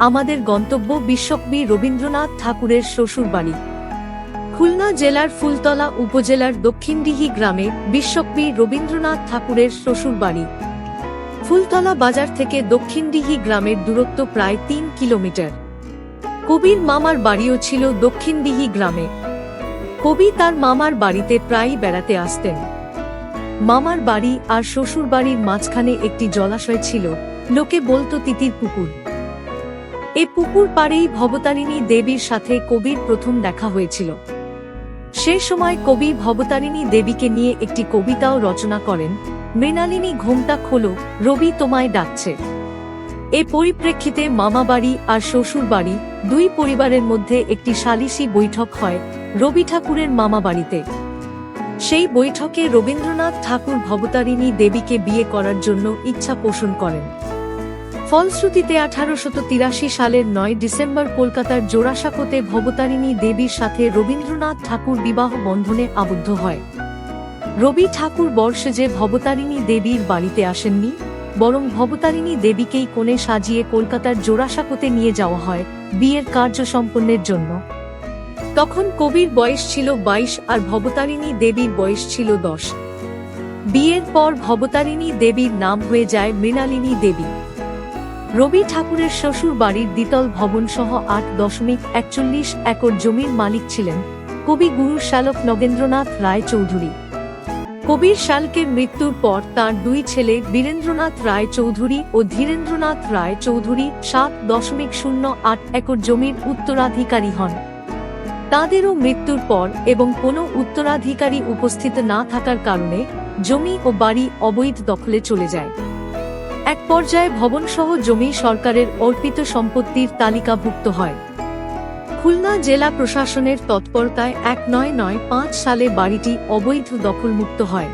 আমাদের গন্তব্য বিশ্বকবি রবীন্দ্রনাথ ঠাকুরের শ্বশুরবাড়ি। খুলনা জেলার ফুলতলা উপজেলার দক্ষিণডিহি গ্রামে বিশ্বকবি রবীন্দ্রনাথ ঠাকুরের শ্বশুরবাড়ি। ফুলতলা বাজার থেকে দক্ষিণডিহি গ্রামের দূরত্ব প্রায় তিন কিলোমিটার। কবির মামার বাড়িও ছিল দক্ষিণডিহি গ্রামে। কবি তার মামার বাড়িতে প্রায়ই বেড়াতে আসতেন। মামার বাড়ি আর শ্বশুর বাড়ির মাঝখানে একটি জলাশয় ছিল। লোকে বলতো তিতির পুকুর। এ পুকুর পাড়েই ভবতারিণী দেবীর সাথে কবির প্রথম দেখা হয়েছিল। সে সময় কবি ভবতারিণী দেবীকে নিয়ে একটি কবিতাও রচনা করেন, মৃণালিনী ঘোমটা খোলো, রবি তোমায় ডাকছে। এ পরিপ্রেক্ষিতে মামাবাড়ি আর শ্বশুরবাড়ি দুই পরিবারের মধ্যে একটি সালিসি বৈঠক হয় রবি ঠাকুরের মামাবাড়িতে। সেই বৈঠকে রবীন্দ্রনাথ ঠাকুর ভবতারিণী দেবীকে বিয়ে করার জন্য ইচ্ছা পোষণ করেন। ফলশ্রুতিতে আঠারোশত তিরাশি সালের নয় ডিসেম্বর কলকাতার জোড়াসাঁকোতে ভবতারিণী দেবীর সাথে রবীন্দ্রনাথ ঠাকুর বিবাহ বন্ধনে আবদ্ধ হয়। রবি ঠাকুর বর্ষে যে ভবতারিণী দেবীর বাড়িতে আসেননি, বরং ভবতারিণী দেবীকেই কোণে সাজিয়ে কলকাতার জোড়াসাঁকোতে নিয়ে যাওয়া হয় বিয়ের কার্য সম্পন্নের জন্য। তখন কবির বয়স ছিল বাইশ আর ভবতারিণী দেবীর বয়স ছিল দশ। বিয়ের পর ভবতারিণী দেবীর নাম হয়ে যায় মৃণালিনী দেবী। রবি ঠাকুরের শ্বশুর বাড়ির দ্বিতল ভবন সহ আট দশমিক একচল্লিশ একর জমির মালিক ছিলেন কবি গুরু শালক নগেন্দ্রনাথ রায় চৌধুরী কবির শালকের মৃত্যুর পর তার দুই ছেলে বীরেন্দ্রনাথ রায় চৌধুরী ও ধীরেন্দ্রনাথ রায় চৌধুরী সাত দশমিক শূন্য আট একর জমির উত্তরাধিকারী হন। তাদেরও মৃত্যুর পর এবং কোনো উত্তরাধিকারী উপস্থিত না থাকার কারণে জমি ও বাড়ি অবৈধ দখলে চলে যায়। এক পর্যায়ে ভবনসহ জমি সরকারের অর্পিত সম্পত্তির তালিকাভুক্ত হয়। খুলনা জেলা প্রশাসনের তৎপরতায় এক নয় নয় পাঁচ সালে বাড়িটি অবৈধ দখলমুক্ত হয়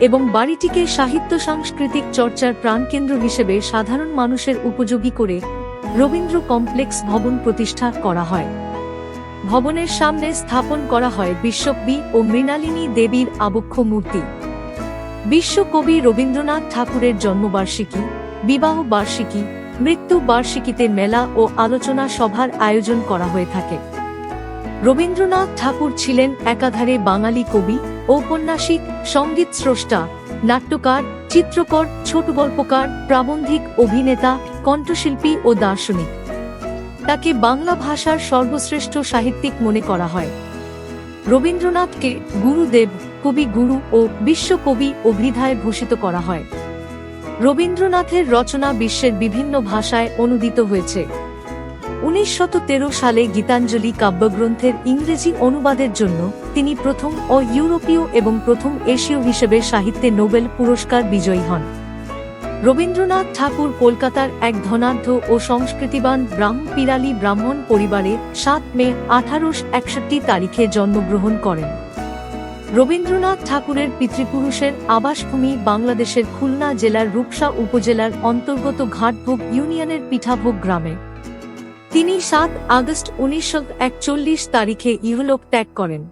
এবং বাড়িটিকে সাহিত্য সাংস্কৃতিক চর্চার প্রাণকেন্দ্র হিসেবে সাধারণ মানুষের উপযোগী করে রবীন্দ্র কমপ্লেক্স ভবন প্রতিষ্ঠা করা হয়। ভবনের সামনে স্থাপন করা হয় বিশ্বকবি ও মৃণালিনী দেবীর আবক্ষ মূর্তি। বিশ্বকবি রবীন্দ্রনাথ ঠাকুরের জন্মবার্ষিকী, বিবাহ বার্ষিকী, মৃত্যু বার্ষিকীতে মেলা ও আলোচনা সভার আয়োজন করা হয়ে থাকে। রবীন্দ্রনাথ ঠাকুর ছিলেন একাধারে বাঙালি কবি, ঔপন্যাসিক, সংগীত স্রষ্টা, নাট্যকার, চিত্রকর, ছোট গল্পকার, প্রাবন্ধিক অভিনেতা, কণ্ঠশিল্পী ও দার্শনিক। তাকে বাংলা ভাষার সর্বশ্রেষ্ঠ সাহিত্যিক মনে করা হয়। রবীন্দ্রনাথকে গুরুদেব কবি গুরু ও বিশ্বকবি অভিধায় ভূষিত করা হয়। রবীন্দ্রনাথের রচনা বিশ্বের বিভিন্ন ভাষায় অনুদিত হয়েছে। উনিশশো তেরো সালে গীতাঞ্জলি কাব্যগ্রন্থের ইংরেজি অনুবাদের জন্য তিনি প্রথম ও ইউরোপীয় এবং প্রথম এশীয় হিসেবে সাহিত্যে নোবেল পুরস্কার বিজয়ী হন। রবীন্দ্রনাথ ঠাকুর কলকাতার এক ধনাঢ্য ও সংস্কৃতিবান ব্রাহ্ম পিরালি ব্রাহ্মণ পরিবারে সাত মে আঠারোশ একষট্টি তারিখে জন্মগ্রহণ করেন। রবীন্দ্রনাথ ঠাকুরের পিতৃপুরুষের আবাসভূমি বাংলাদেশের খুলনা জেলার রূপসা উপজেলার অন্তর্গত ঘাটভোগ ইউনিয়নের পিঠাভোগ গ্রামে। তিনি সাত আগস্ট উনিশশো একচল্লিশ তারিখে ইহলোক ত্যাগ করেন।